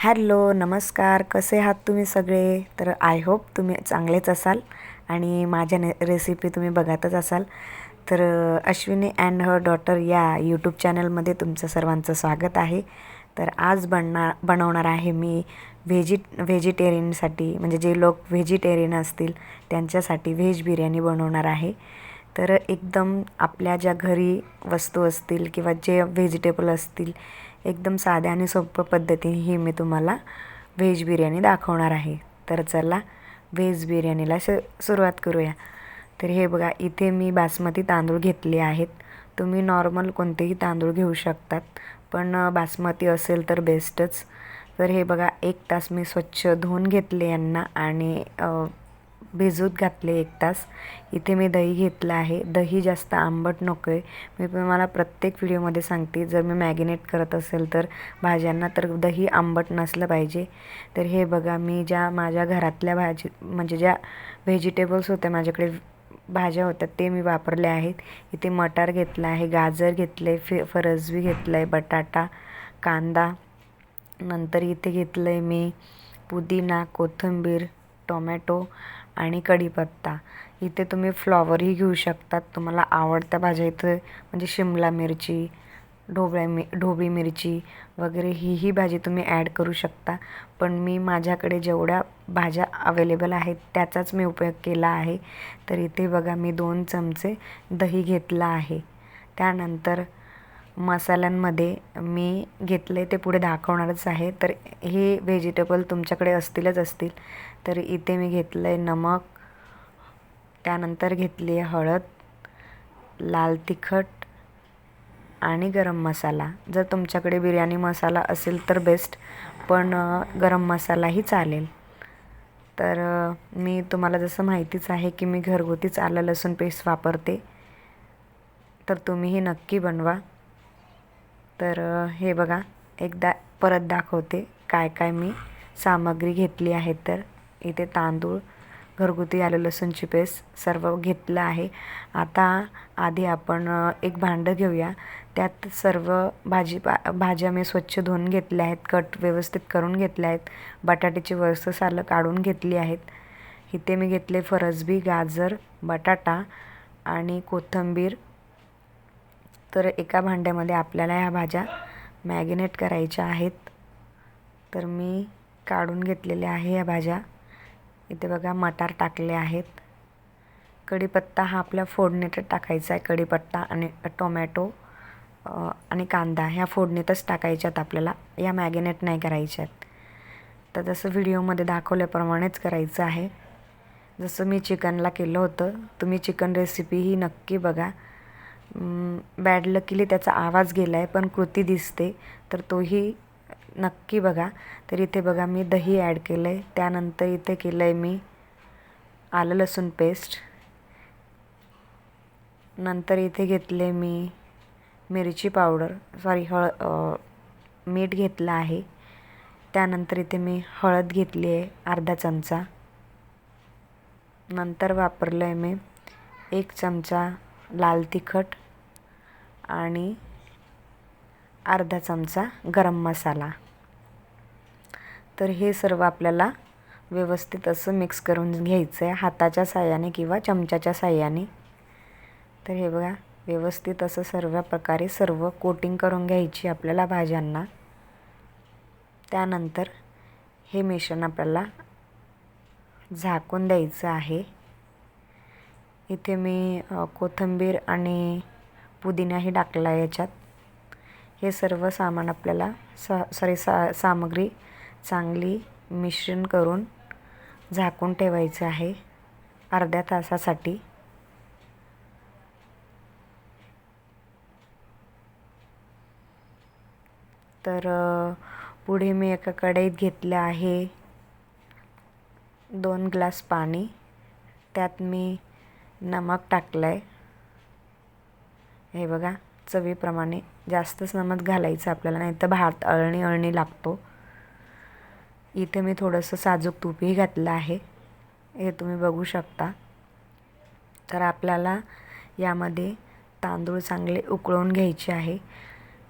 Hello नमस्कार. कसे आहात तुम्ही सगळे? तर आय होप तुम्ही चांगलेच असाल आणि माझ्या ने रेसिपी तुम्ही बघतच असाल. तर अश्विनी अँड हर डॉटर या यूट्यूब चॅनलमध्ये तुमचं सर्वांचं स्वागत आहे. तर आज बनणार बनवणार आहे मी व्हेजि व्हेजिटेरियनसाठी म्हणजे जे लोक व्हेजिटेरियन असतील त्यांच्यासाठी व्हेज बिर्याणी बनवणार आहे. तर एकदम आपल्या ज्या घरी वस्तू असतील किंवा जे व्हेजिटेबल असतील एकदम साध्या आणि सोप्या पद्धतीने ही मी तुम्हाला व्हेज बिर्याणी दाखवणार आहे. तर चला व्हेज बिर्याणीला स सुरुवात करूया. तर हे बघा इथे मी बासमती तांदूळ घेतले आहेत. तुम्ही नॉर्मल कोणतेही तांदूळ घेऊ शकतात पण बासमती असेल तर बेस्टच. तर हे बघा एक तास मी स्वच्छ धुवून घेतले यांना आणि भिजूत घातले एक तास. इथे मी दही घेतलं आहे. दही जास्त आंबट नको आहे मी तुम्हाला प्रत्येक व्हिडिओमध्ये सांगते जर मी मॅगिनेट करत असेल तर भाज्यांना तर दही आंबट नसलं पाहिजे. तर हे बघा मी ज्या माझ्या घरातल्या भाजी म्हणजे ज्या व्हेजिटेबल्स होत्या माझ्याकडे भाज्या होत्या ते मी वापरले आहेत. इथे मटार घेतला आहे गाजर घेतलं आहे फे फरसबी घेतलं आहे बटाटा कांदा. नंतर इथे घेतलं आहे मी पुदिना कोथिंबीर टोमॅटो. आणि कढीपत्ता. इथे तुम्ही फ्लॉवरही घेऊ शकतात. तुम्हाला आवडत्या भाज्या इथे म्हणजे शिमला मिरची ढोबळ्या मि ढोबळी मिरची वगैरे ही ही भाजी तुम्ही ॲड करू शकता. पण मी माझ्याकडे जेवढ्या भाज्या अवेलेबल आहेत त्याचाच मी उपयोग केला आहे. तर इथे बघा मी दोन चमचे दही घेतला आहे. त्यानंतर मसाल्यांमध्ये मी घेतले ते पुढे दाखवणारच आहे. तर हे व्हेजिटेबल तुमच्याकडे असतीलच असतील. तर इथे मी घेतलं आहे नमक त्यानंतर घेतली आहे हळद लाल तिखट आणि गरम मसाला. जर तुमच्याकडे बिर्याणी मसाला असेल तर बेस्ट पण गरम मसालाही चालेल. तर मी तुम्हाला जसं माहितीच आहे की मी घरगुतीच आलं लसूण पेस्ट वापरते. तर तुम्हीही नक्की बनवा. तर हे बघा. एकदा परत दाखवते काय काय मी सामग्री घेतली आहे तर. इथे तांदूळ घरगुती आलं लसूणची पेस्ट सर्व घेतलं आहे. आता आधी आपण एक भांडं घेऊया. त्यात सर्व भाजी भाज्या मी स्वच्छ धुवून घेतल्या आहेत कट व्यवस्थित करून घेतल्या आहेत. बटाट्याची वस्त सालं काढून घेतली आहेत. इथे मी घेतले फरसबी गाजर बटाटा आणि कोथिंबीर तर एका भांड्यामध्ये आपल्याला ह्या भाज्या मॅगिनेट करायच्या आहेत. तर मी काढून घेतलेल्या आहे या भाज्या. इथे बघा मटार टाकले आहेत. कढीपत्ता हा आपल्या फोडणीतच टाकायचा आहे. कढीपत्ता आणि टोमॅटो आणि कांदा ह्या फोडणीतच टाकायच्यात आपल्याला. या मॅगिनेट नाही करायच्यात. तर जसं व्हिडिओमध्ये दाखवल्याप्रमाणेच करायचं आहे. जसं मी चिकनला केलं होतं तुम्ही चिकन रेसिपी ही नक्की बघा. बॅड लकीली त्याचा आवाज गेला आहे पण कृती दिसते. तर तोही नक्की बघा. तर इथे बघा मी दही ॲड केलं आहे त्यानंतर इथे केलं आहे मी आलं लसूण पेस्ट नंतर इथे घेतले मी मिरची पावडर सॉरी हळ मीठ घेतलं आहे. त्यानंतर इथे मी हळद घेतली आहे अर्धा चमचा. नंतर वापरलं आहे मी एक चमचा लाल तिखट. आणि अर्धा चमचा गरम मसाला. तर हे सर्व आपल्याला व्यवस्थित असं मिक्स करून घ्यायचं आहे हाताच्या साह्याने किंवा चमच्याच्या साह्याने. तर हे बघा व्यवस्थित असं सर्व प्रकारे सर्व कोटिंग करून घ्यायची आपल्याला भाज्यांना. त्यानंतर हे मिश्रण आपल्याला झाकून द्यायचं आहे. इथे मी कोथिंबीर आणि पुदिनाही टाकला आहे याच्यात. हे सर्व सामान आपल्याला सा सॉरी सा सामग्री चांगली मिश्रण करून झाकून ठेवायचं आहे. अर्ध्या तासासाठी. तर पुढे मी एका कढईत घेतलं आहे दोन ग्लास पाणी. त्यात मी नमक टाकलं आहे हे बघा चवीप्रमाणे जास्तच नमक घालायचं आपल्याला नाही तर भात अळणी अळणी लागतो. इथे मी थोडंसं साजूक तूपही घातलं आहे. हे तुम्ही बघू शकता. तर आपल्याला यामध्ये तांदूळ चांगले उकळून घ्यायचे आहे.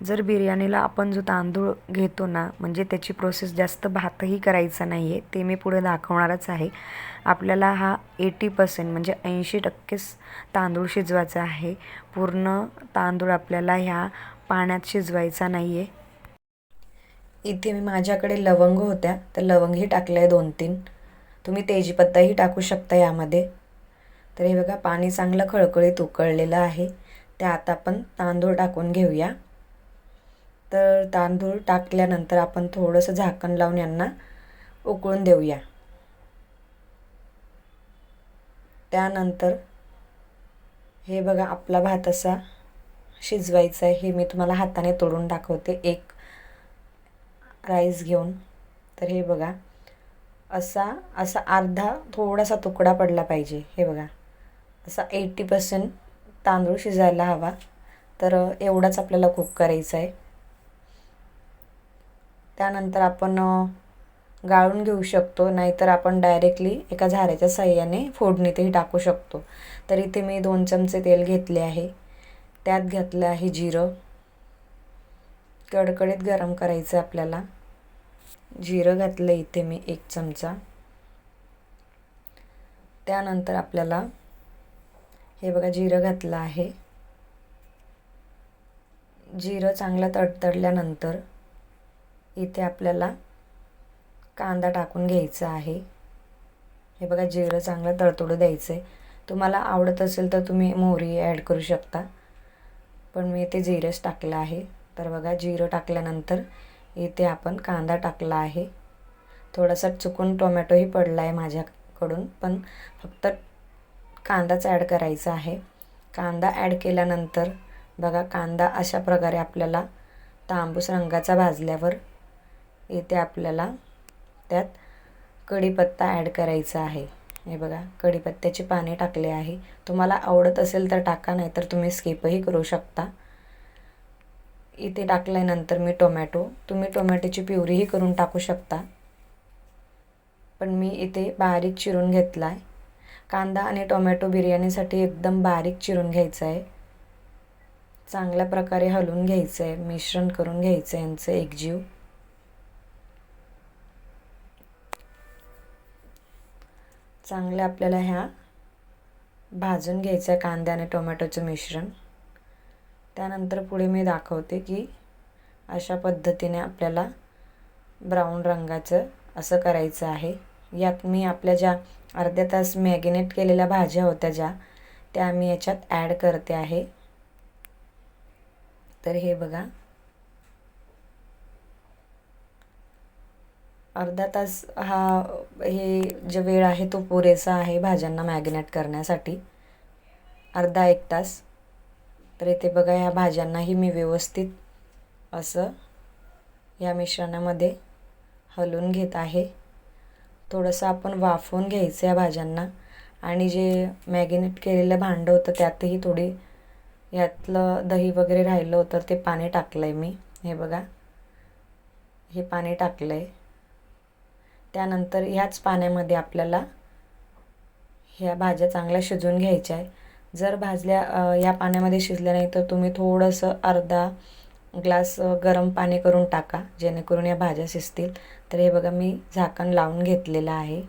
जर बिर्याणीला आपण जो तांदूळ घेतो ना म्हणजे त्याची प्रोसेस जास्त भातही करायचा नाही आहे ते मी पुढे दाखवणारच आहे. आपल्याला हा एटी पर्सेंट म्हणजे ऐंशी टक्केच तांदूळ शिजवायचा आहे. पूर्ण तांदूळ आपल्याला ह्या पाण्यात शिजवायचा नाही आहे इथे मी माझ्याकडे लवंग होत्या तर लवंगही टाकलं आहे दोन तीन तुम्ही तेजपत्ताही टाकू शकता यामध्ये. तर हे बघा पाणी चांगलं खळखळीत उकळलेलं आहे. त्यात आपण तांदूळ टाकून घेऊया. तर तांदूळ टाकल्यानंतर आपण थोडंसं झाकण लावून यांना उकळून देऊया. त्यानंतर हे बघा आपला भात असा शिजवायचा आहे. हे मी तुम्हाला हाताने तोडून दाखवते. एक राईस घेऊन. तर हे बघा असा असा अर्धा थोडासा तुकडा पडला पाहिजे. हे बघा असा एटी पर्सेंट तांदूळ शिजायला हवा. तर एवढाच आपल्याला कुक करायचा आहे. त्यानंतर आपण गाळून घेऊ शकतो. नाहीतर आपण डायरेक्टली एका झाऱ्याच्या साह्याने फोडणीतही टाकू शकतो. तर इथे मी दोन चमचे तेल घेतले आहे. त्यात घातलं आहे जिरं. कडकडीत गरम करायचं आपल्याला. जिरं घातलं इथे मी एक चमचा. त्यानंतर आपल्याला हे बघा जिरं घातलं आहे. जिरं चांगलं तडतडल्यानंतर इथे आपल्याला कांदा टाकून घ्यायचा आहे. हे बघा जिरं चांगलं तडतडू द्यायचं आहे तुम्हाला आवडत असेल तर तुम्ही मोहरी ॲड करू शकता. पण मी इथे जिरंच टाकलं आहे. तर बघा जिरं टाकल्यानंतर इथे आपण कांदा टाकला आहे. थोडासा चुकून टोमॅटोही पडला आहे माझ्याकडून पण फक्त कांदाच ॲड करायचा आहे. कांदा ॲड केल्यानंतर बघा कांदा अशा प्रकारे आपल्याला तांबूस रंगाचा भाजल्यावर इथे आपल्याला त्यात कढीपत्ता ॲड करायचा आहे. हे बघा कढीपत्त्याची पाने टाकले आहे. तुम्हाला आवडत असेल तर टाका नाही तर तुम्ही स्किपही करू शकता. इथे टाकल्यानंतर मी टोमॅटो तुम्ही टोमॅटोची प्युरीही करून टाकू शकता. पण मी इथे बारीक चिरून घेतला आहे कांदा आणि टोमॅटो बिर्याणीसाठी एकदम बारीक चिरून घ्यायचं आहे चांगल्या प्रकारे हलवून घ्यायचं आहे मिश्रण करून घ्यायचं आहे यांचं एकजीव चांगलं आपल्याला ह्या भाजून घ्यायचं आहे कांद्या आणि टोमॅटोचं मिश्रण. त्यानंतर पुढे मी दाखवते की अशा पद्धतीने आपल्याला ब्राऊन रंगाचं असं करायचं आहे. यात मी आपल्या ज्या अर्ध्या तास मॅगिनेट केलेल्या भाज्या होत्या ज्या त्या मी याच्यात ॲड करते आहे. तर हे बघा. अर्धा तास हा हे जे वेळ आहे तो पुरेसा आहे भाज्यांना मॅगिनेट करण्यासाठी. अर्धा एक तास. तर इथे बघा ह्या भाज्यांनाही मी व्यवस्थित असं या मिश्रणामध्ये हलवून घेत आहे. थोडंसं आपण वाफवून घ्यायचं या भाज्यांना. आणि जे मॅगिनेट केलेलं भांडं होतं त्यातही थोडी यातलं दही वगैरे राहिलं होतं ते पाणी टाकलं आहे मी. हे बघा. हे पाणी टाकलं आहे त्यानंतर ह्याच पाण्यामध्ये आपल्याला ह्या भाज्या चांगल्या शिजवून घ्यायच्या आहे. जर भाजल्या या पाण्यामध्ये शिजल्या नाही तर तुम्ही थोडंसं अर्धा ग्लास गरम पाणी करून टाका जेणेकरून या भाज्या शिजतील. तर हे बघा मी झाकण लावून घेतलेलं आहे.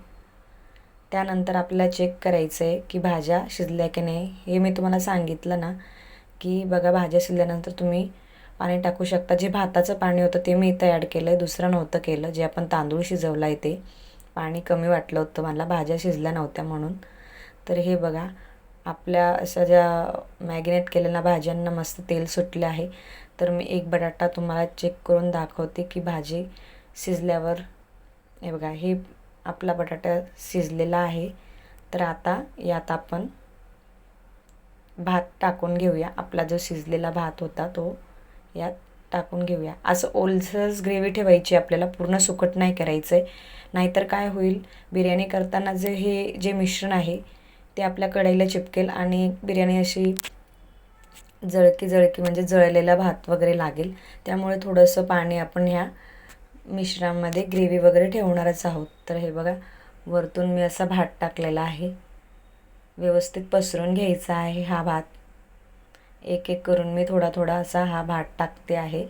त्यानंतर आपल्याला चेक करायचं आहे की भाज्या शिजल्या की नाही. हे मी तुम्हाला सांगितलं ना की बघा भाज्या शिजल्यानंतर तुम्ही पाणी टाकू शकता. जे भाताचं पाणी होतं ते मी इथं ॲड केलं आहे दुसरं नव्हतं केलं. जे आपण तांदूळ शिजवला आहे ते. पाणी कमी वाटलं होतं. मला भाज्या शिजल्या नव्हत्या म्हणून. तर हे बघा. आपल्या अशा ज्या मॅगिनेट केलेल्या भाज्यांना मस्त तेल सुटले आहे. तर मी एक बटाटा तुम्हाला चेक करून दाखवते की भाजी शिजल्यावर हे बघा. हे आपला बटाटा शिजलेला आहे. तर आता यात आपण भात टाकून घेऊया. आपला जो शिजलेला भात होता तो. यात टाकून घेऊया. असं ओलसरच ग्रेव्ही ठेवायची आपल्याला पूर्ण सुकट नाही करायचं आहे नाहीतर काय होईल? बिर्याणी करताना जे हे जे मिश्रण आहे ते आपल्या कढईला चिपकेल आणि बिर्याणी अशी जळकी जळकी म्हणजे जळलेला भात वगैरे लागेल. त्यामुळे थोडंसं पाणी आपण ह्या मिश्रामध्ये ग्रेव्ही वगैरे ठेवणारच आहोत. तर हे बघा वरतून मी असा भात टाकलेला आहे. व्यवस्थित पसरून घ्यायचा आहे हा भात. एक एक करून मी थोडा थोडा असा हा भात टाकते आहे.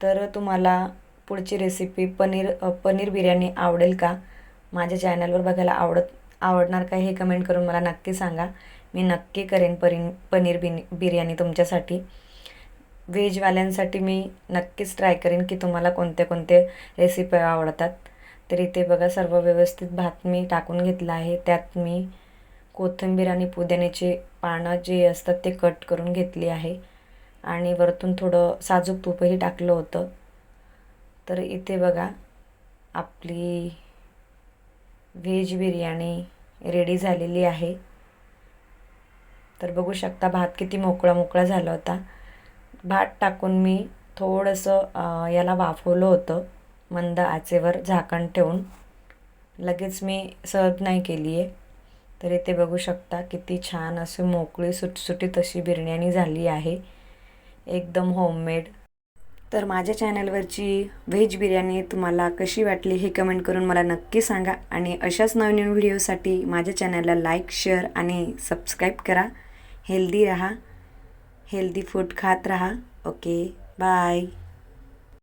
तर तुम्हाला पुढची रेसिपी पनीर पनीर बिर्याणी आवडेल का? माझ्या चॅनलवर बघायला आवडत आवडणार का हे कमेंट करून मला नक्की सांगा. मी नक्की करेन परीन पनीर बिन बिर्याणी तुमच्यासाठी. व्हेजवाल्यांसाठी मी नक्कीच ट्राय करेन की तुम्हाला कोणते कोणते रेसिपी आवडतात. तर इथे बघा सर्व व्यवस्थित भात मी टाकून घेतला आहे. त्यात मी कोथिंबीर आणि पुदिन्याचे पानं जे असतात ते कट करून घेतली आहे. आणि वरतून थोडं साजूक तूपही टाकलं होतं. तर इथे बघा आपली व्हेज बिर्याणी रेडी झालेली आहे. तर बघू शकता भात किती मोकळा मोकळा झाला होता. भात टाकून मी थोडंसं याला वाफवलं होतं मंद आचेवर झाकण ठेवून. लगेच मी सर्व नाही केली आहे तर इथे बघू शकता किती छान असे मोकळी सुटसुटीत अशी बिर्याणी झाली आहे. एकदम होममेड तर माझ्या चॅनलवरची व्हेज बिर्याणी तुम्हाला कशी वाटली हे कमेंट करून मला नक्की सांगा आणि अशाच नवनवीन व्हिडिओसाठी माझ्या चॅनलला लाईक शेअर आणि सबस्क्राईब करा. हेल्दी राहा हेल्दी फूड खात राहा. Okay bye